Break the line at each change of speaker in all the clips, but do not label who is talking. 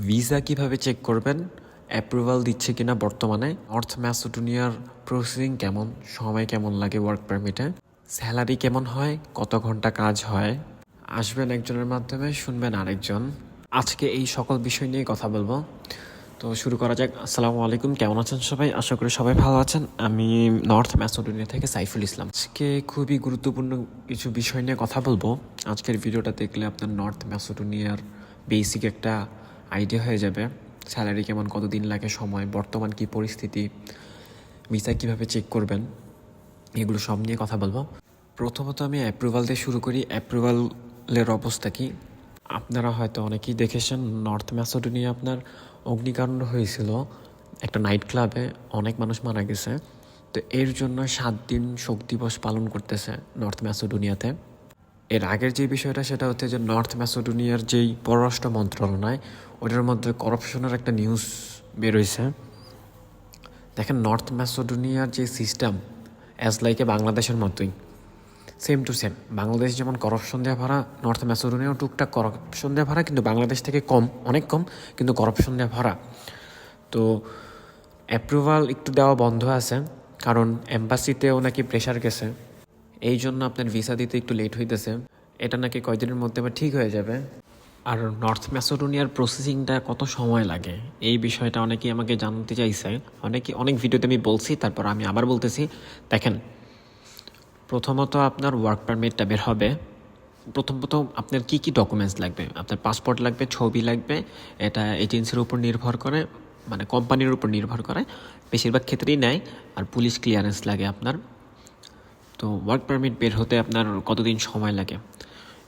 Visa কীভাবে check করবেন? Approval দিচ্ছে কিনা বর্তমানে? নর্থ ম্যাসোডোনিয়ার প্রসেসিং কেমন? সময় কেমন লাগে ওয়ার্ক পারমিটে স্যালারি কেমন হয়? কত ঘণ্টা কাজ হয়? আসবেন একজনের মাধ্যমে, শুনবেন আরেকজন। আজকে এই সকল বিষয় নিয়ে কথা বলব। তো শুরু করা যাক। আসসালামু আলাইকুম। কেমন আছেন সবাই? আশা করি সবাই ভালো আছেন। আমি নর্থ ম্যাসোডোনিয়া থেকে সাইফুল ইসলাম। আজকে খুবই গুরুত্বপূর্ণ কিছু বিষয় নিয়ে কথা বলব। আজকের ভিডিওটা দেখলে আপনার নর্থ ম্যাসোডোনিয়ার বেসিক একটা আইডিয়া হয়ে যাবে স্যালারি কেমন, কতদিন লাগে, সময়, বর্তমান কি পরিস্থিতি ভিসা কীভাবে চেক করবেন, এগুলো সব নিয়ে কথা বলব। প্রথমত আমি অ্যাপ্রুভাল দিয়ে শুরু করি। অ্যাপ্রুভালের অবস্থা কি? আপনারা হয়তো অনেকেই দেখেছেন নর্থ ম্যাসোডোনিয়া আপনার অগ্নিকাণ্ড হয়েছিল একটা নাইট ক্লাবে অনেক মানুষ মারা গেছে। তো এর জন্য সাত দিন শোক দিবস পালন করতেছে নর্থ ম্যাসোডোনিয়াতে এর আগের যে বিষয়টা, সেটা হচ্ছে যে নর্থ ম্যাসোডোনিয়ার যেই পররাষ্ট্র মন্ত্রণালয়, ওটার মধ্যে করাপশনের একটা নিউজ বেরোইছে। দেখেন, নর্থ ম্যাসোডোনিয়ার যে সিস্টেম অ্যাজ লাইকে বাংলাদেশের মতোই সেম টু সেম বাংলাদেশ যেমন করাপশন দেওয়া ভরা, নর্থ ম্যাসোডোনিয়াও টুকটাক করাপশন দেওয়া ভরা, কিন্তু বাংলাদেশ থেকে কম, অনেক কম, কিন্তু করাপশন দেওয়া ভরা। তো অ্যাপ্রুভাল একটু দেওয়া বন্ধ আছে, কারণ এম্বাসিতেও নাকি প্রেশার গেছে। এই জন্য আপনার ভিসা দিতে একটু লেট হইতেছে। এটা নাকি কয়দিনের মধ্যে আবার ঠিক হয়ে যাবে? আর নর্থ ম্যাসোডোনিয়ার প্রসেসিংটা কত সময় লাগে? এই বিষয়টা অনেকেই আমাকে জানতে চাইছে। অনেকে, অনেক ভিডিওতে আমি বলছি, তারপর আমি আবার বলতেছি। দেখেন, প্রথমত আপনার ওয়ার্ক পারমিটটা বের হবে। প্রথমত আপনার কি কি ডকুমেন্টস লাগবে? আপনার পাসপোর্ট লাগবে, ছবি লাগবে, এটা এজেন্সির উপর নির্ভর করে মানে কোম্পানির উপর নির্ভর করে। বেশিরভাগ ক্ষেত্রেই নেয়, আর পুলিশ ক্লিয়ারেন্স লাগে আপনার। তো ওয়ার্ক পারমিট বের হতে আপনার কতদিন সময় লাগে?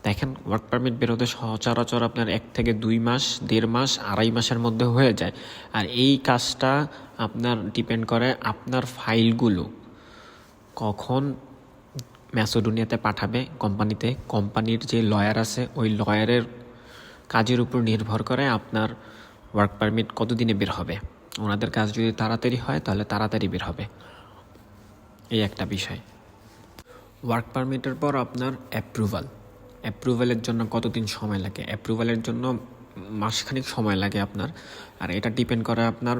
দেখেন ওয়ার্ক পারমিট বের হতে সচরাচর আপনার এক থেকে দুই মাস, দেড় মাস, আড়াই মাসের মধ্যে হয়ে যায়। আর এই কাজটা আপনার ডিপেন্ড করে আপনার ফাইলগুলো কখন ম্যাসোডোনিয়াতে পাঠাবে, কোম্পানিতে? কোম্পানির যে লয়ার আছে, ওই লয়ারের কাজের উপর নির্ভর করে আপনার ওয়ার্ক পারমিট কতদিনে বের হবে। ওনাদের কাজ যদি তাড়াতাড়ি হয়, তাহলে তাড়াতাড়ি বের হবে। এই একটা বিষয়। ওয়ার্ক পারমিটের পর আপনার অ্যাপ্রুভাল অ্যাপ্রুভালের জন্য কতদিন সময় লাগে? অ্যাপ্রুভালের জন্য মাসখানিক সময় লাগে আপনার। আর এটা ডিপেন্ড করে আপনার,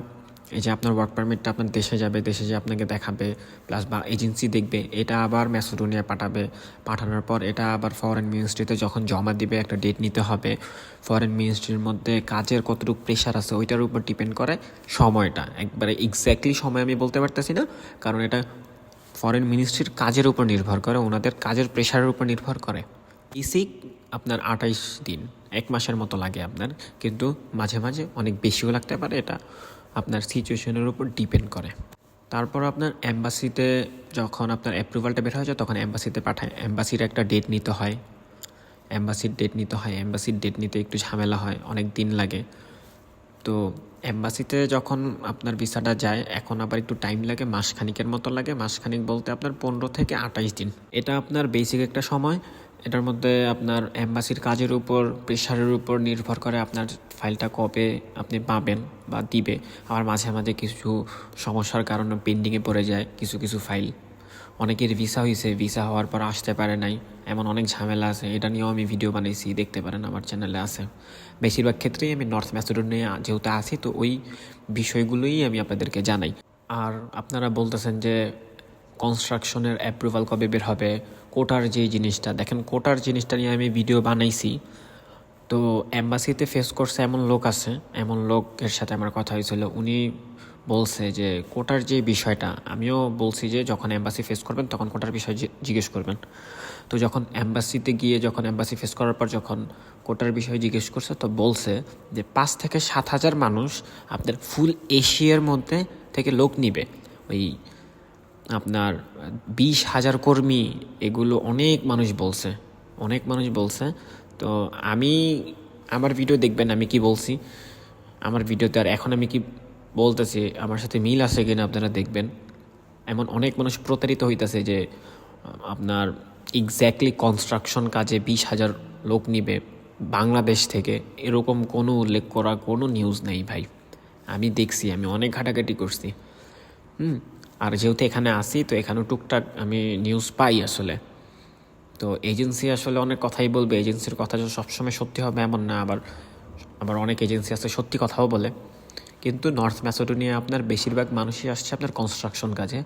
এই যে আপনার ওয়ার্ক পারমিটটা আপনার দেশে যাবে, দেশে যে আপনাকে দেখাবে প্লাস বা এজেন্সি দেখবে, এটা আবার ম্যাসোডোনিয়া পাঠাবে। পাঠানোর পর এটা আবার ফরেন মিনিস্ট্রিতে যখন জমা দিবে, একটা ডেট নিতে হবে। ফরেন মিনিস্ট্রির মধ্যে কাজের কতটুকু প্রেশার আছে, ওইটার উপর ডিপেন্ড করে সময়টা। একবারে এক্স্যাক্টলি সময় আমি বলতে পারতেছি না, কারণ এটা ফরেন মিনিস্ট্রির কাজের উপর নির্ভর করে, ওনাদের কাজের প্রেশারের উপর নির্ভর করে। বেসিক আপনার আঠাইশ দিন, এক মাসের মতো লাগে আপনার, কিন্তু মাঝে মাঝে অনেক বেশিও লাগতে পারে, এটা আপনার সিচুয়েশনের উপর ডিপেন্ড করে। তারপর আপনার অ্যাম্বাসিতে যখন আপনার অ্যাপ্রুভালটা বের হয়ে যায়, তখন অ্যাম্বাসিতে পাঠায়। অ্যাম্বাসির একটা ডেট নিতে হয়। অ্যাম্বাসির ডেট নিতে হয় অ্যাম্বাসির ডেট নিতে একটু ঝামেলা হয়, অনেক দিন লাগে। তো এম্বাসিতে যখন আপনার ভিসাটা যায়, এখন আবার একটু টাইম লাগে, মাসখানিকের মতো লাগে। মাসখানিক বলতে আপনার পনেরো থেকে আঠাইশ দিন। এটা আপনার বেসিক একটা সময়। এটার মধ্যে আপনার এম্বাসির কাজের উপর প্রেশারের উপর নির্ভর করে আপনার ফাইলটা কবে আপনি পাবেন বা দিবে। আবার মাঝে মাঝে কিছু সমস্যার কারণে পেন্ডিংয়ে পড়ে যায় কিছু কিছু ফাইল অনেকের ভিসা হয়েছে ভিসা হওয়ার পর আসতে পারে নাই। এমন অনেক ঝামেলা আছে। এটা নিয়েও আমি ভিডিও বানিয়েছি দেখতে পারেন আমার চ্যানেলে আছে। বেশিরভাগ ক্ষেত্রেই আমি নর্থ ম্যাসেডোনিয়া যেহেতু আছি, তো ওই বিষয়গুলোই আমি আপনাদেরকে জানাই। আর আপনারা বলতেছেন যে কনস্ট্রাকশনের অ্যাপ্রুভাল কবে বের হবে কোটার যে জিনিসটা, দেখেন কোটার জিনিসটা নিয়ে আমি ভিডিও বানাইছি। তো অ্যাম্বাসিতে ফেস করছে এমন লোক আছে, এমন লোকের সাথে আমার কথা হয়েছিল, উনি বলছে যে কোটার যে বিষয়টা, আমিও বলছি যে যখন অ্যাম্বাসি ফেস করবেন তখন কোটার বিষয় জিজ্ঞেস করবেন। তো যখন অ্যাম্বাসিতে গিয়ে যখন অ্যাম্বাসি ফেস করার পর যখন কোটার বিষয়ে জিজ্ঞেস করছে, তো বলছে যে পাঁচ থেকে সাত হাজার মানুষ আপনার ফুল এশিয়ার মধ্যে থেকে লোক নিবে। ওই আপনার বিশ হাজার কর্মী, এগুলো অনেক মানুষ বলছে, অনেক মানুষ বলছে। তো আমি আমার ভিডিও দেখবেন আমি কি বলছি। আমার ভিডিওতে আর এখন আমি কি বলতেছি, আমার সাথে মিল আছে কিনা আপনারা দেখবেন। এমন অনেক মানুষ প্রতারিত হইতেছে যে, আপনার এক্স্যাক্টলি কনস্ট্রাকশন কাজে বিশ হাজার লোক নিবে বাংলাদেশ থেকে। এরকম কোনো উল্লেখ করা, কোনো নিউজ নেই ভাই। আমি দেখছি, আমি অনেক ঘাটাঘাটি করছি। হুম, আর যেহেতু এখানে আসি তো এখানেও টুকটাক আমি নিউজ পাই আসলে। তো এজেন্সি আসলে অনেক কথাই বলবে। এজেন্সির কথা সবসময় সত্যি হবে এমন না, আবার আবার অনেক এজেন্সি আছে সত্যি কথাও বলে। কিন্তু নর্থ ম্যাসোডোনিয়া আপনার বেশিরভাগ মানুষই আসছে আপনার কনস্ট্রাকশন কাজে।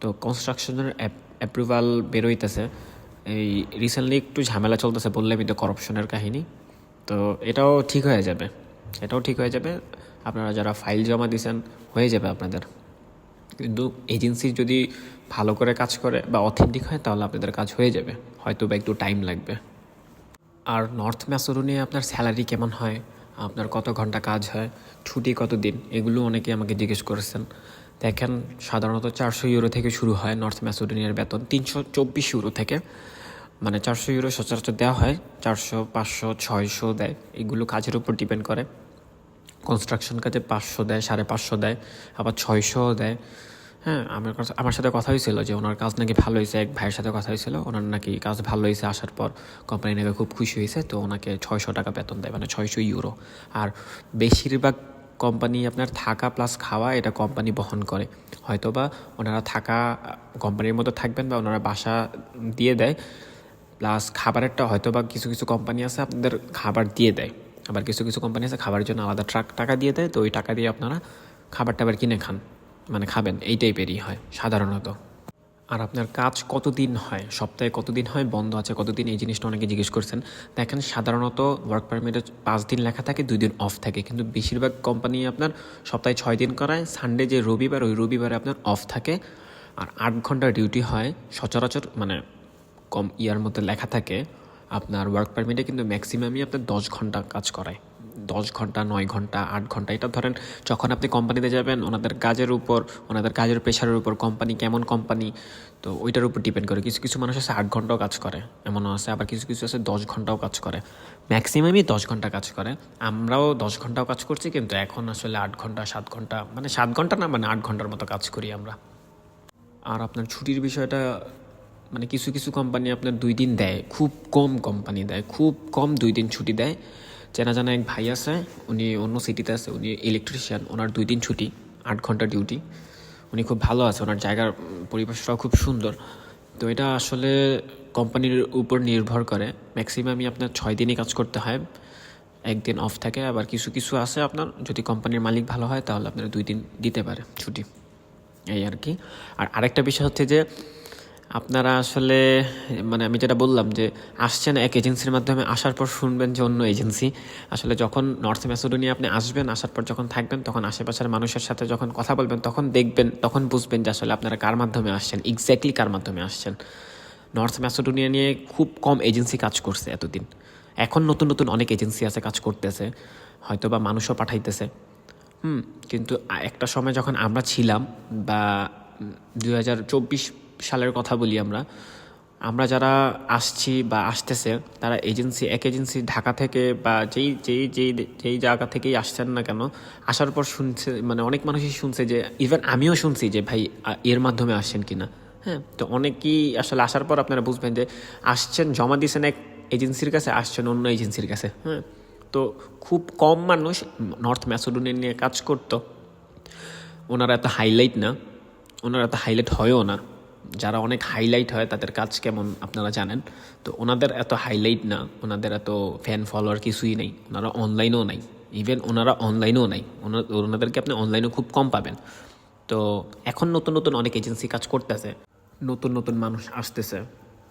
তো কনস্ট্রাকশনের অ্যাপ্রুভাল বেরোইতেছে। এই রিসেন্টলি একটু ঝামেলা চলতেছে, বললে আমি তো করাপশনের কাহিনী। তো এটাও ঠিক হয়ে যাবে। এটাও ঠিক হয়ে যাবে। আপনারা যারা ফাইল জমা দিয়েছেন হয়ে যাবে আপনাদের। কিন্তু এজেন্সি যদি ভালো করে কাজ করে বা অথেন্টিক হয়, তাহলে আপনাদের কাজ হয়ে যাবে। হয়তো বা একটু টাইম লাগবে। আর নর্থ ম্যাসোডোনিয়া আপনার স্যালারি কেমন হয়? আপনার কত ঘণ্টা কাজ হয়, ছুটি কত দিন এগুলো অনেকে আমাকে জিজ্ঞেস করেছেন। দেখেন, সাধারণত চারশো ইউরো থেকে শুরু হয় নর্থ ম্যাসোডোনিয়ার বেতন, তিনশো চব্বিশ ইউরো থেকে। মানে চারশো ইউরো সচরাচর দেওয়া হয়, চারশো, পাঁচশো, ছয়শো দেয়। এগুলো কাজের উপর ডিপেন্ড করে। কনস্ট্রাকশন কাজে পাঁচশো দেয়, সাড়ে পাঁচশো দেয়, আবার ছয়শোও দেয়। হ্যাঁ আমার আমার সাথে কথা হয়েছিল যে ওনার কাজ নাকি ভালো হয়েছে, এক ভাইয়ের সাথে কথা হয়েছিল। ওনার নাকি কাজ ভালো হয়েছে আসার পর কোম্পানি নাকি খুব খুশি হয়েছে, তো ওনাকে ছয়শো টাকা বেতন দেয় মানে ছয়শো ইউরো আর বেশিরভাগ কোম্পানি আপনার থাকা প্লাস খাওয়া এটা কোম্পানি বহন করে। হয়তোবা ওনারা থাকা কোম্পানির মতো থাকবেন বা ওনারা বাসা দিয়ে দেয় প্লাস খাবারেরটা হয়তো বা কিছু কিছু কোম্পানি আছে আপনাদের খাবার দিয়ে দেয়। আবার কিছু কিছু কোম্পানি আছে খাবারের জন্য আলাদা ট্রাক টাকা দিয়ে দেয়, তো ওই টাকা দিয়ে আপনারা খাবার টাবার কিনে খান। মানে খাবেন এই টাইপেরই হয়, সাধারণত। আর আপনার কাজ কতদিন হয়? সপ্তাহে কতদিন হয়? বন্ধ আছে কতদিন? এই জিনিসটা অনেকে জিজ্ঞেস করছেন। দেখেন, সাধারণত ওয়ার্ক পারমিটে পাঁচ দিন লেখা থাকে, দুই দিন অফ থাকে। কিন্তু বেশিরভাগ কোম্পানি আপনার সপ্তাহে ছয় দিন করায় সানডে যে রবিবার, ওই রবিবারে আপনার অফ থাকে। আর আট ঘণ্টা ডিউটি হয়, সচরাচর মানে কম ইয়ার মধ্যে লেখা থাকে। আপনার ওয়ার্ক পারমিটে কিন্তু ম্যাক্সিমামই আপনার দশ ঘণ্টা কাজ করায়। দশ ঘণ্টা, নয় ঘণ্টা, আট ঘণ্টা, এটা ধরেন যখন আপনি কোম্পানিতে যাবেন, ওনাদের কাজের উপর, ওনাদের কাজের প্রেশারের উপর কোম্পানি কেমন কোম্পানি তো ওইটার উপর ডিপেন্ড করে। কিছু কিছু মানুষ আছে আট ঘন্টাও কাজ করে, এমনও আছে, আবার কিছু কিছু আছে দশ ঘন্টাও কাজ করে। ম্যাক্সিমামই দশ ঘণ্টা কাজ করে। আমরাও দশ ঘন্টাও কাজ করছি, কিন্তু এখন আসলে আট ঘণ্টা, সাত ঘণ্টা মানে সাত ঘণ্টা না মানে আট ঘণ্টার মতো কাজ করি আমরা। আর আপনার ছুটির বিষয়টা মানে কিছু কিছু কোম্পানি আপনার দুই দিন দেয়, খুব কম কোম্পানি দেয়, খুব কম দুই দিন ছুটি দেয়। চেনা জানা এক ভাই আছে, উনি অন্য সিটিতে আছে, উনি ইলেকট্রিশিয়ান ওনার দুই দিন ছুটি, আট ঘণ্টা ডিউটি উনি খুব ভালো আছে, ওনার জায়গার পরিবেশটাও খুব সুন্দর। তো এটা আসলে কোম্পানির উপর নির্ভর করে। ম্যাক্সিমামই আপনার ছয় দিনই কাজ করতে হয়। একদিন অফ থাকে, আবার কিছু কিছু আছে আপনার, যদি কোম্পানির মালিক ভালো হয়, তাহলে আপনার দুই দিন দিতে পারে ছুটি। এই আর কি। আর আরেকটা বিষয় হচ্ছে যে আপনারা আসলে মানে আমি যেটা বললাম যে, আসছেন এক এজেন্সির মাধ্যমে, আসার পর শুনবেন যে অন্য এজেন্সি। আসলে যখন নর্থ ম্যাসোডোনিয়া আপনি আসবেন, আসার পর যখন থাকবেন, তখন আশেপাশের মানুষের সাথে যখন কথা বলবেন, তখন দেখবেন, তখন বুঝবেন যে আসলে আপনারা কার মাধ্যমে আসছেন এক্স্যাক্টলি কার মাধ্যমে আসছেন। নর্থ ম্যাসোডোনিয়া নিয়ে খুব কম এজেন্সি কাজ করছে এতদিন। এখন নতুন নতুন অনেক এজেন্সি আছে কাজ করতেছে হয়তো বা মানুষও পাঠাইতেছে। হুম, কিন্তু একটা সময় যখন আমরা ছিলাম বা দু হাজার চব্বিশ সালের কথা বলি আমরা আমরা যারা আসছি বা আসতেছে, তারা এজেন্সি, এক এজেন্সি ঢাকা থেকে বা যেই যেই যেই যেই জায়গা থেকেই আসছেন না কেন, আসার পর শুনছে মানে অনেক মানুষই শুনছে যে ইভেন আমিও শুনছি যে, ভাই এর মাধ্যমে আসছেন কিনা? হ্যাঁ তো অনেকেই আসলে আসার পর আপনারা বুঝবেন যে, আসছেন, জমা দিয়েছেন এক এজেন্সির কাছে, আসছেন অন্য এজেন্সির কাছে হ্যাঁ তো খুব কম মানুষ নর্থ ম্যাসোডোনিয়া নিয়ে কাজ করতো। ওনারা এত হাইলাইট না, ওনারা এত হাইলাইট হয়ও না। যারা অনেক হাইলাইট হয়, তাদের কাজ কেমন আপনারা জানেন? তো ওনাদের এত হাইলাইট না, ওনাদের এত ফ্যান ফলোয়ার কিছুই নেই, ওনারা অনলাইনেও নাই ইভেন ওনারা অনলাইনেও নাই, ওনা- ওনাদেরকে আপনি অনলাইনেও খুব কম পাবেন। তো এখন নতুন নতুন অনেক এজেন্সি কাজ করতেছে, নতুন নতুন মানুষ আসতেছে,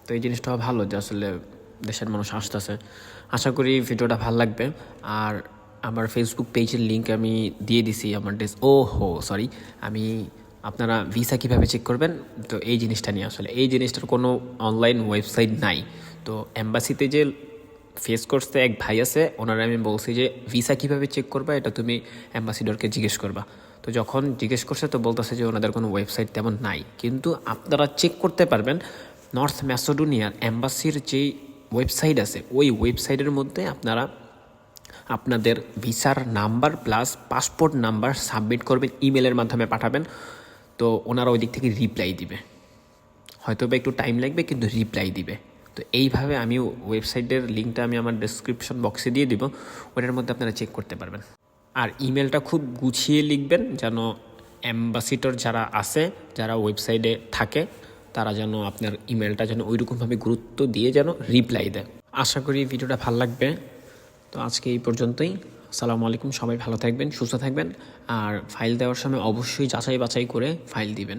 তো এই জিনিসটা ভালো যে আসলে দেশের মানুষ আসতেছে। আশা করি ভিডিওটা ভালো লাগবে, আর আমার ফেসবুক পেজের লিঙ্ক আমি দিয়ে দিছি, আমার ডেস ও হো সরি আমি আপনারা ভিসা কীভাবে চেক করবেন? তো এই জিনিসটা নিয়ে আসলে। এই জিনিসটার কোনো অনলাইন ওয়েবসাইট নাই। তো অ্যাম্বাসিতে যে ফেস করতে এক ভাই আছে, ওনারা আমি বলছি যে ভিসা কীভাবে চেক করবা? এটা তুমি অ্যাম্বাসিডরকে জিজ্ঞেস করবা। তো যখন জিজ্ঞেস করছে, তো বলতেছে যে, ওনাদের কোনো ওয়েবসাইট তেমন নাই। কিন্তু আপনারা চেক করতে পারবেন নর্থ ম্যাসোডোনিয়ার অ্যাম্বাসির যেই ওয়েবসাইট আছে, ওই ওয়েবসাইটের মধ্যে আপনারা আপনাদের ভিসার number plus passport number submit করবেন ইমেলের মাধ্যমে পাঠাবেন। তো ওনারা ওই দিক থেকে রিপ্লাই দিবে। হয়তো বা একটু টাইম লাগবে, কিন্তু রিপ্লাই দিবে। তো এইভাবে আমি ওয়েবসাইটের লিঙ্কটা আমি আমার ডেসক্রিপশন বক্সে দিয়ে দিব, ওটার মধ্যে আপনারা চেক করতে পারবেন। আর ইমেলটা খুব গুছিয়ে লিখবেন, যেন অ্যাম্বাসিডর যারা আছে, যারা ওয়েবসাইটে থাকে, তারা যেন আপনার ইমেলটা যেন ওইরকমভাবে গুরুত্ব দিয়ে যেন রিপ্লাই দেয়। আশা করি ভিডিওটা ভালো লাগবে।
তো আজকে এই পর্যন্তই। আসসালামু আলাইকুম, সবাই ভালো থাকবেন, সুস্থ থাকবেন, আর ফাইল দেওয়ার সময় অবশ্যই যাচাই বাছাই করে ফাইল দিবেন।